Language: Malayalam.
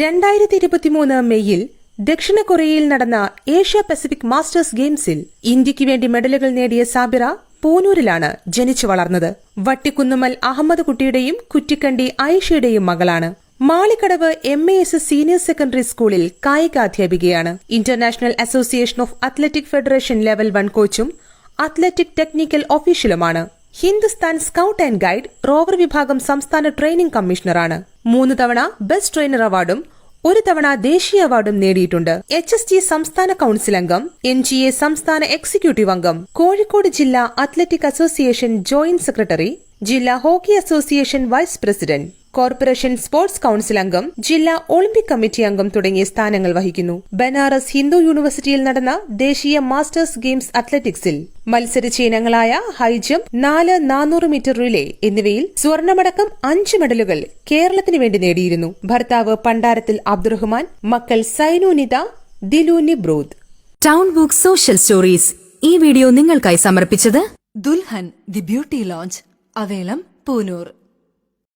രണ്ടായിരത്തി ഇരുപത്തിമൂന്ന് മെയ്യിൽ ദക്ഷിണ കൊറിയയിൽ നടന്ന ഏഷ്യ പസഫിക് മാസ്റ്റേഴ്സ് ഗെയിംസിൽ ഇന്ത്യയ്ക്ക് വേണ്ടി മെഡലുകൾ നേടിയ സാബിറ പൂനൂരിലാണ് ജനിച്ചു വളർന്നത്. വട്ടിക്കുന്നുമൽ അഹമ്മദ് കുട്ടിയുടെയും കുറ്റിക്കണ്ടി ആയിഷയുടെയും മകളാണ്. Malikkadavu M A S senior secondary സ്കൂളിൽ കായികാധ്യാപികയാണ്. International Association of Athletic Federation level one കോച്ചും athletic technical ഓഫീഷ്യലുമാണ്. Hindustan scout and guide rover വിഭാഗം സംസ്ഥാന ട്രെയിനിംഗ് കമ്മീഷണറാണ്. മൂന്ന് തവണ ബെസ്റ്റ് ട്രെയിനർ അവാർഡും ഒരു തവണ ദേശീയ അവാർഡും നേടിയിട്ടുണ്ട്. എച്ച് എസ് ടി സംസ്ഥാന കൌൺസിൽ അംഗം എൻ ജി എ സംസ്ഥാന എക്സിക്യൂട്ടീവ് അംഗം കോഴിക്കോട് ജില്ലാ അത്ലറ്റിക് അസോസിയേഷൻ ജോയിന്റ് സെക്രട്ടറി ജില്ലാ hockey association vice president corporation sports council അംഗം ജില്ലാ ഒളിമ്പിക് കമ്മിറ്റി അംഗം തുടങ്ങിയ സ്ഥാനങ്ങൾ വഹിക്കുന്നു. ബനാറസ് ഹിന്ദു യൂണിവേഴ്സിറ്റിയിൽ നടന്ന ദേശീയ മാസ്റ്റേഴ്സ് ഗെയിംസ് അത്ലറ്റിക്സിൽ മത്സരിച്ച ഇനങ്ങളായ ഹൈജംപ് നാല് നാനൂറ് മീറ്റർ റിലേ എന്നിവയിൽ സ്വർണമടക്കം അഞ്ച് മെഡലുകൾ കേരളത്തിന് വേണ്ടി നേടിയിരുന്നു. ഭർത്താവ് പണ്ടാരത്തിൽ അബ്ദുറഹ്മാൻ മക്കൾ Zainunitha Dilu Nibrud. Town book social stories. ഈ വീഡിയോ നിങ്ങൾക്കായി സമർപ്പിച്ചത് Dulhan the beauty lounge Avelam Poonoor.